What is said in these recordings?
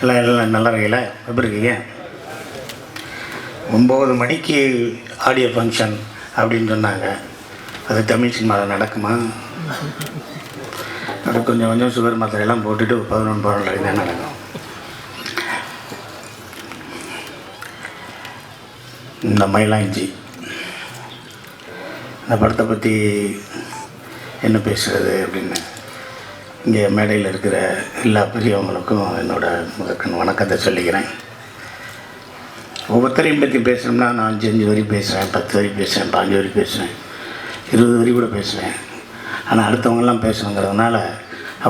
எல்லாம் எல்லாம் நல்லா இருக்கீங்களா எப்படி இருக்கீங்க? ஒம்பது மணிக்கு ஆடியோ ஃபங்க்ஷன் அப்படின்னு சொன்னாங்க. அது தமிழ் சினிமாவில் நடக்குமா? அது கொஞ்சம் கொஞ்சம் சுகர் மாத்திரையெல்லாம் போட்டுட்டு பதினொன்று பதினொன்று தான் நடக்கும். இந்த மயிலாஞ்சி. இந்த படத்தை பற்றி என்ன பேசுகிறது அப்படின்னு. இங்கே மேடையில் இருக்கிற எல்லா பெரியவங்களுக்கும் என்னோட முதற்கண் வணக்கத்தை சொல்லிக்கிறேன். ஒவ்வொருத்தரையும் பற்றி பேசணும்னா நான் அஞ்சு அஞ்சு வரி பேசுகிறேன் பத்து வரி பேசுகிறேன் பாஞ்சு வரி பேசுகிறேன் இருபது வரி கூட பேசுவேன் ஆனால் அடுத்தவங்கெல்லாம் பேசணுங்கிறதுனால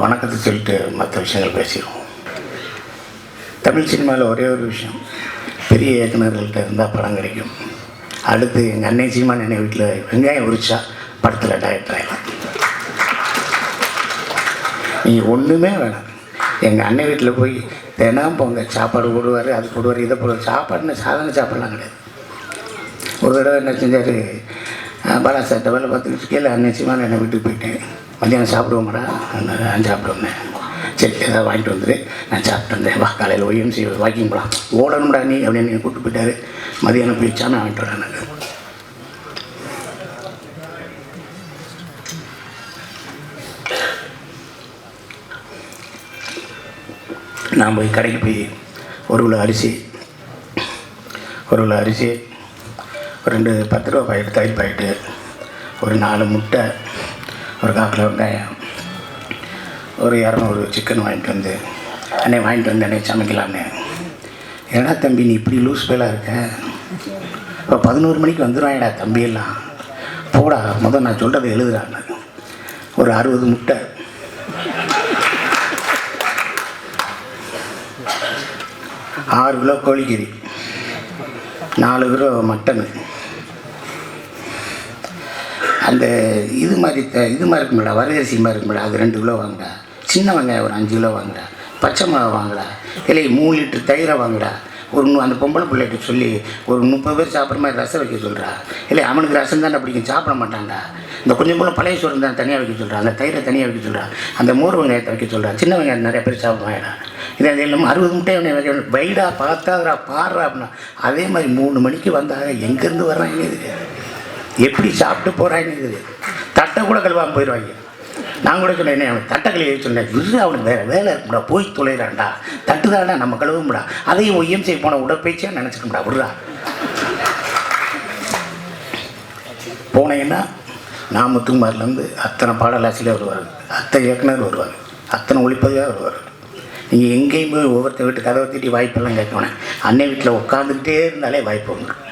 வணக்கத்தை சொல்லிட்டு மற்ற விஷயங்கள் பேசிடுவோம். தமிழ் சினிமாவில் ஒரே ஒரு விஷயம் பெரிய இயக்குநர்கள்ட்ட இருந்தால் படம் கிடைக்கும். அடுத்து எங்கள் அன்னை சீமான் என்னை வீட்டில் வெங்காயம் உரிச்சா படத்தில் டைரக்டர் ஆகலாம் நீங்கள் ஒன்றுமே வேணாம். எங்கள் அண்ணன் வீட்டில் போய் தினம் போங்க சாப்பாடு போடுவார் அது போடுவார் இதை போடுவார். சாப்பாடுன்னு சாதாரண சாப்பாடுலாம் கிடையாது. ஒரு தடவை என்ன செஞ்சார் பாலா சார்ட்ட வேலை பார்த்துக்கிட்டு கீழே அண்ணன் சிமான் என்னை வீட்டுக்கு போயிட்டேன் மத்தியானம் சாப்பிடுவோமாடா நான் சாப்பிடுவேன். சரி ஏதாவது வாங்கிட்டு வந்துடு நான் சாப்பிட்டு வந்தேன். வா காலையில் ஒய்எம்சி வாக்கிங் போகலாம் ஓடணும்டா நீ அப்படின்னு கூப்பிட்டு போயிட்டாரு. மதியானம் போயிடுச்சா நான் வாங்கிட்டு வரேன் நான் போய் கடைக்கு போய் ஒரு கிலோ அரிசி ஒரு கிலோ அரிசி ஒரு ரெண்டு பத்து ரூபா பாக்கெட் தயிர் பாக்கெட்டு ஒரு நாலு முட்டை ஒரு கால் கிலோ வெங்காயம் ஒரு இரநூறு சிக்கன் வாங்கிட்டு வந்து அன்னை வாங்கிட்டு வந்து அன்னை சமைக்கலாம்னு. ஏடா தம்பி நீ இப்படி லூஸ் பேலாக இருக்க? இப்போ பதினோரு மணிக்கு வந்துடுவாங்கடா தம்பியெல்லாம் போடா முதல் நான் சொல்கிறத எழுதுறாங்க ஒரு அறுபது முட்டை. ஆறு கிலோ கோழிக்கறி நாலு கிலோ மட்டனு. அந்த இது மாதிரி த- இது மாதிரி இருக்கும்ல வரகரிசி மாதிரி இருக்கும்ல அது ரெண்டு கிலோ வாங்குடா. சின்ன வெங்காயம் ஒரு அஞ்சு கிலோ வாங்குடா. பச்சை மிளகா வாங்குடா. இல்லை மூணு லிட்டர் தயிரை வாங்குடா. ஒரு அந்த பொம்பளை பிள்ளைகிட்ட சொல்லி ஒரு முப்பது பேர் சாப்பிட்ற மாதிரி ரசம் வைக்க சொல்கிறா இல்லை அவனுக்கு ரசம் தானே பிடிக்கும் சாப்பிட மாட்டான்டா. இந்த கொஞ்சம் கூட பழைய சோறு தான் தனியாக வைக்க சொல்கிறான் அந்த தயிரை தனியாக வைக்க சொல்கிறா அந்த மோர் வெங்காயத்தை வைக்க சொல்கிறா சின்ன வெங்காயம் நிறைய பேர் சாப்பிடுவாங்கடா. இதை இல்லாமல் அறுபது முட்டை அவனை வைக்க வைடா பார்த்தாதுரா பாடுறா அப்படின்னா அதே மாதிரி மூணு மணிக்கு வந்தாங்க எங்கேருந்து வர்றாங்க இது? எப்படி சாப்பிட்டு போகிறாங்க இது? தட்டை கூட கழுவாமல் போயிடுவாங்க. நான் கூட சொன்னேன் அவன் தட்டை சொன்னேன். இல்லை அவனுக்கு வேறு வேலை இருக்கும்டா போய் தொலைகிறான்டா தட்டு தானே நம்ம கழுவும்டா. அதையும் ஒய்எம்சி போன உடற்பயிற்சியாக நினச்சிக்கோம்டா விடுறா. போனேன்னா நான் முத்துக்குமார்லேருந்து அத்தனை பாடலாசிரியர் வருவார். அத்தனை இயக்குனர் வருவார். அத்தனை ஒளிப்பதிவாக வருவார். நீங்கள் எங்கேயும் போய் ஒவ்வொருத்தர் வீட்டு கதவை தட்டி வாய்ப்பெல்லாம் கேட்கணும். அன்னை வீட்டில் உட்காந்துக்கிட்டே இருந்தாலே வாய்ப்பு வந்துடும்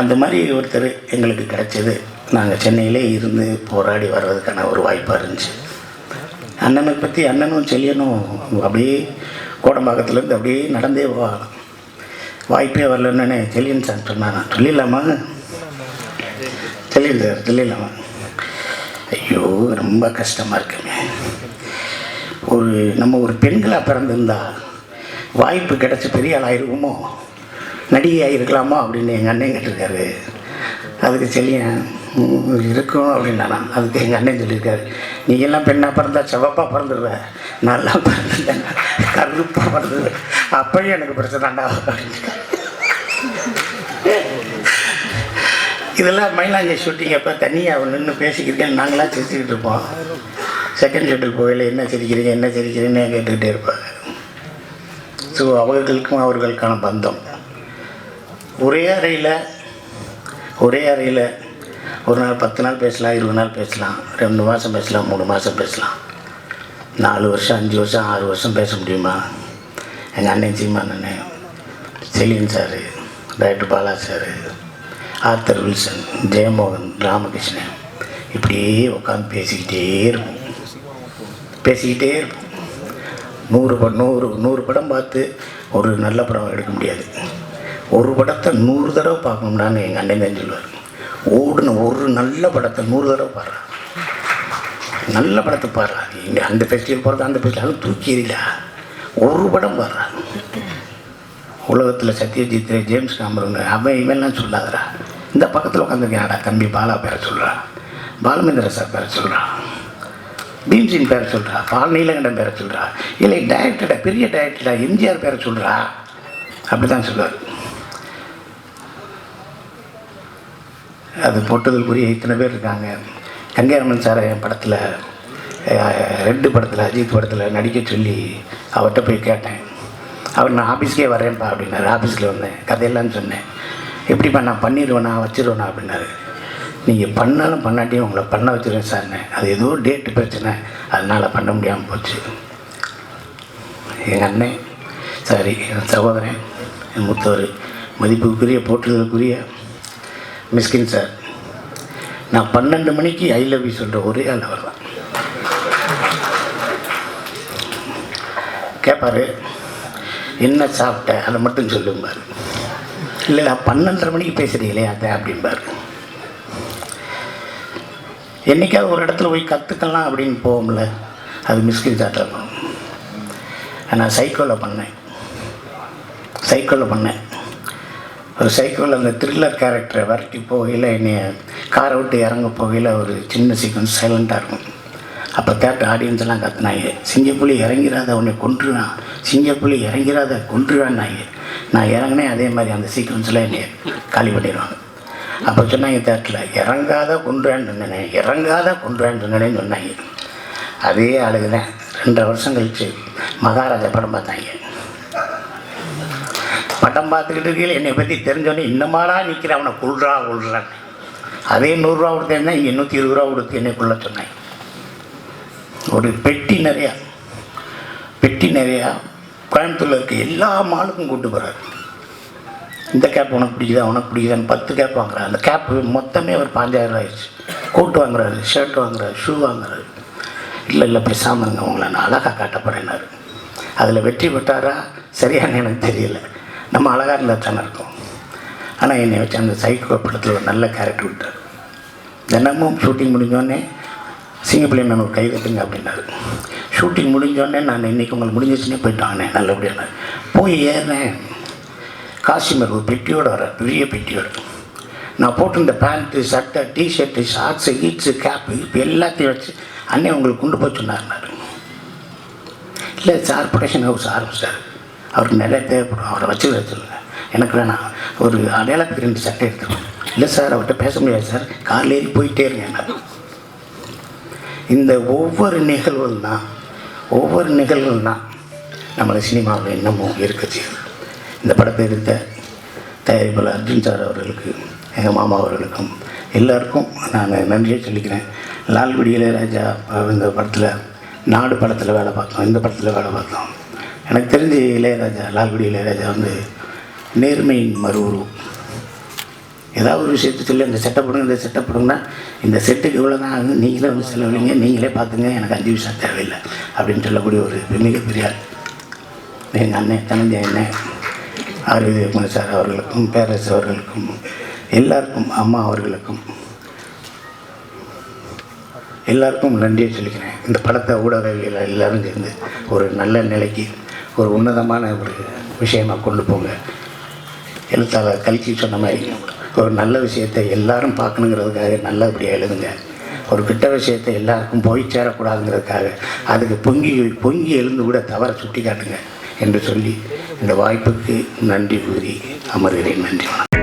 அந்த மாதிரி ஒருத்தர் எங்களுக்கு கிடைச்சது. நாங்கள் சென்னையிலே இருந்து போராடி வர்றதுக்கான ஒரு வாய்ப்பாக இருந்துச்சு. அண்ணனை பற்றி அண்ணனும் செல்லியனும் அப்படியே கோடம்பாக்கத்துலேருந்து அப்படியே நடந்தே போகலாம் வாய்ப்பே வரலன்னு செல்லியன் சார் சொன்னாங்க சொல்லிடலாமா? செல்லியன் சார் சொல்லிடலாமா? ஐயோ ரொம்ப கஷ்டமாக இருக்குமே. ஒரு நம்ம ஒரு பெண்களாக பிறந்திருந்தா வாய்ப்பு கிடச்சி பெரிய ஆளாயிருக்குமோ நடிகையாக இருக்கலாமா அப்படின்னு எங்கள் அண்ணன் கேட்டிருக்காரு. அதுக்கு செல்லியன் இருக்கும் அப்படின்னா அதுக்கு எங்கள் அண்ணன் சொல்லியிருக்காரு. நீ எல்லாம் பெண்ணாக பிறந்தா செவப்பாக பிறந்துடுவ. நல்லா பிறந்துட்டேன் கருப்பாக பிறந்துடுவேன் அப்பயும் எனக்கு பிரச்சனைண்டா இதெல்லாம் மயிலாஞ்சி ஷூட்டிங் அப்போ தனியாக நின்று பேசிக்கிட்டு நாங்களாம் சிரிச்சுக்கிட்டு இருப்போம். செகண்ட் ஷூட்டில் போகல என்ன சிரிக்கிறீங்க என்ன சிரிக்கிறீங்கன்னு கேட்டுக்கிட்டே இருப்பாங்க ஸோ அவர்களுக்கும் அவர்களுக்கான பந்தம். ஒரே அறையில் ஒரே அறையில் ஒரு நாள் பத்து நாள் பேசலாம் இருபது நாள் பேசலாம் ரெண்டு மாதம் பேசலாம் மூணு மாதம் பேசலாம். நாலு வருஷம் அஞ்சு வருஷம் ஆறு வருஷம் பேச முடியுமா? எங்கள் அண்ணன் சீமா அண்ணன் Celine sir doctor Bala sir Arthur Wilson Jeyamohan Ramakrishnan இப்படியே உட்காந்து பேசிக்கிட்டே இருப்போம். பேசிக்கிட்டே இருப்போம். நூறு படம் நூறு நூறு படம் பார்த்து ஒரு நல்ல படம் எடுக்க முடியாது. ஒரு படத்தை நூறு தடவை பார்க்கணும்னான்னு எங்கள் அண்ணன் தான் சொல்லுவார். ஓடுன ஒரு நல்ல படத்தை நூறு தடவை பாடுறா. நல்ல படத்தை பாடுறா. இங்கே அந்த ஃபெஸ்டிவல் போகிறது அந்த ஃபெஸ்டிவல் தூக்கி எறியல. ஒரு படம் பாடுறா. உலகத்தில் சத்யஜித் ரே, ஜேம்ஸ் காமரன் அவன் இவெல்லாம் சொல்லாதடா. இந்த பக்கத்தில் உட்காந்துருக்கேன்டா தம்பி பாலா பேர சொல்கிறான் பாலமேந்திர சார் பேர சொல்கிறான் பீம்சின் பேரை சொல்கிறா பால் நீலகண்டன் பேரை சொல்கிறா இல்லை டைரக்டடா பெரிய டைரக்டடா எம்ஜிஆர் பேரை சொல்கிறா அப்படி தான் சொல்லுவார். அது போட்டதுக்குரிய இத்தனை பேர் இருக்காங்க. கங்கையரமன் சாரை என் படத்தில் ரெண்டு படத்தில் அஜித் படத்தில் நடிக்க சொல்லி அவர்கிட்ட போய் கேட்டேன். அவர் நான் ஆஃபீஸ்க்கே வரேன்ப்பா அப்படின்னாரு. ஆஃபீஸில் வந்தேன். கதையெல்லாம் சொன்னேன். எப்படிப்பா நான் பண்ணிடுவேனா வச்சிருவேனா? அப்படின்னாரு. நீங்கள் பண்ணாலும் பண்ணாட்டியும் உங்களை பண்ண வச்சுருவேன் சார்னே அது ஏதோ டேட்டு பிரச்சனை. அதனால் பண்ண முடியாமல் போச்சு. எங்கள் அண்ணன் சாரி என் சகோதரன் என் மூத்தவர் மதிப்புக்குரிய போற்றுதலுக்குரிய மிஸ்கின் சார் நான் பன்னெண்டு மணிக்கு ஐ லவ் யூ சொல்கிற ஒரே ஆள் அவர் தான் கேட்பார் என்ன சாப்பிட்ட? அதை மட்டும் சொல்லும்பார். இல்லை நான் பன்னெண்டரை மணிக்கு பேசுகிறீங்களே அதை அப்படிம்பார். என்னைக்காவது ஒரு இடத்துல போய் கற்றுக்கலாம் அப்படின்னு போகும்ல அது மிஸ்கின் சார் நான் சைக்கோவில் பண்ணேன். சைக்கோவில் பண்ணேன். ஒரு சைக்கிளில் அந்த த்ரில்லர் கேரக்டரை விரட்டி போகையில் என்னைய காரை விட்டு இறங்க போகையில் ஒரு சின்ன சீக்வன்ஸ் சைலண்ட்டாக இருக்கும். அப்போ தேட்டர் ஆடியன்ஸ்லாம் கத்துனாங்க சிங்கப்புலி இறங்கிறாத உன்னை கொன்றுவான் சிங்கப்புலி இறங்கிறாத கொன்றுவான்னாங்க நான் இறங்கினேன் அதே மாதிரி அந்த சீக்வன்ஸில் என்னை காலி பண்ணிடுவாங்க. அப்போ சொன்னாங்க தேட்டரில் இறங்காத கொன்றுவான்னு சொன்னேன் இறங்காத கொன்றுவான்னு சொன்னேன்னு சொன்னாங்க. அதே ஆளுங்க தான் ரெண்டரை வருஷம் கழிச்சு மகாராஜா படம் பார்த்தாங்க. படம் பார்த்துக்கிட்டு இருக்கையில் என்னை பற்றி தெரிஞ்சோன்னே இன்னமாடா நிற்கிறேன் அவனை கொள்றா கொள்றான் அதே நூறுரூவா கொடுத்தேன்னா இங்கே நூற்றி இருபது ரூபா கொடுத்து என்னை கொள்ள சொன்னேன். ஒரு பெட்டி நிறையா பெட்டி நிறையா கோயம்புத்தூரில் இருக்க எல்லா மாலுக்கும் கூட்டு போகிறாரு இந்த கேப் உனக்கு பிடிக்குதா உனக்கு பிடிக்குதான்னு பத்து கேப் வாங்குறாரு. அந்த கேப் மொத்தமே ஒரு பாஞ்சாயிரம் ஆயிடுச்சு. கோட் வாங்குறாரு ஷர்ட் வாங்குறாரு ஷூ வாங்குறாரு. இல்லை இல்லை பேசாமல் இருங்க உங்களை நான் அழகாக காட்ட போகிறேன்னாரு அதில் வெற்றி பெற்றாரா சரியான எனக்கு தெரியல. நம்ம அழகாக இருந்தால் தானே இருக்கும். ஆனால் என்னை வச்சு அந்த சைக்கோ படத்தில் ஒரு நல்ல கேரக்டர் விட்டார். தினமும் ஷூட்டிங் முடிஞ்சோடனே சிங்கப்பிள்ளை நான் ஒரு கை கட்டுங்க அப்படின்னாரு. ஷூட்டிங் முடிஞ்சோடனே நான் இன்றைக்கி உங்களுக்கு முடிஞ்சிச்சுன்னே போயிட்டு வாங்கினேன் நல்லபடியான போய் ஏறினேன். காசிமர் ஒரு பெட்டியோடு வர பெரிய பெட்டியோடு. நான் போட்டிருந்த பேண்ட்டு சட்டை டிஷர்ட்டு ஷார்ட்ஸு ஹீட்ஸு கேப்பு இப்போ எல்லாத்தையும் வச்சு அண்ணே உங்களுக்கு கொண்டு போய் சொன்னார்னாரு இல்லை சார் ப்ரொடக்ஷன் ஹவுஸ் ஆரம்பிச்சார். அவருக்கு நிறைய தேவைப்படும். அவரை வச்சு எனக்கு வேணாம். ஒரு அடையாளத்துக்கு ரெண்டு சட்டை எடுத்துருவேன் இல்லை சார் அவர்கிட்ட பேச முடியாது சார். காரில் ஏறி போயிட்டே இருங்க இந்த ஒவ்வொரு நிகழ்வுகள் தான் ஒவ்வொரு நிகழ்வுகள் தான் நம்மளை சினிமாவில் இன்னமும் இருக்குது இந்த படத்தை எடுத்த தயாரிப்பாளர் அர்ஜுன் சார் அவர்களுக்கு எங்கள் மாமா அவர்களுக்கும் எல்லாருக்கும் நான் நன்றியை சொல்லிக்கிறேன். லால்குடி இளையராஜா இந்த படத்தில் நாடு படத்தில் வேலை பார்த்தோம் இந்த படத்தில் வேலை பார்த்தோம். எனக்கு தெரிஞ்சு இளையராஜா லால்குடி இளையராஜா வந்து நேர்மையின் மறு உருவம் ஏதாவது ஒரு விஷயத்தை சொல்லி இந்த செட்டப் இந்த செட்டப் இந்த செட்டுக்கு இவ்வளோ தான் ஆகுது நீங்களே வந்து செலவழிங்க நீங்களே பார்த்துங்க எனக்கு அஞ்சு விஷயம் தேவையில்லை அப்படின்னு சொல்லக்கூடிய ஒரு மிகப்பெரிய ஆள் எங்கள் அண்ணன் தனஞ்சய அண்ணன் ஆரோக்கிய சார் அவர்களுக்கும் பேரரசு அவர்களுக்கும் எல்லாருக்கும் அம்மா அவர்களுக்கும் எல்லாருக்கும் நன்றியை சொல்லிக்கிறேன். இந்த படத்தை ஊடகவியல் எல்லோரும் சேர்ந்து ஒரு நல்ல நிலைக்கு ஒரு உன்னதமான ஒரு விஷயமா கொண்டு போங்க. எழுத்தாளர் கல்கி சொன்ன மாதிரி ஒரு நல்ல விஷயத்தை எல்லாரும் பார்க்கணுங்கிறதுக்காக நல்லபடியாக எழுதுங்க. ஒரு கிட்ட விஷயத்தை எல்லாருக்கும் போய் சேரக்கூடாதுங்கிறதுக்காக அதுக்கு பொங்கி பொங்கி எழுந்து கூட தவறை சுட்டி காட்டுங்க என்று சொல்லி இந்த வாய்ப்புக்கு நன்றி கூறி அமர்கிறேன். நன்றி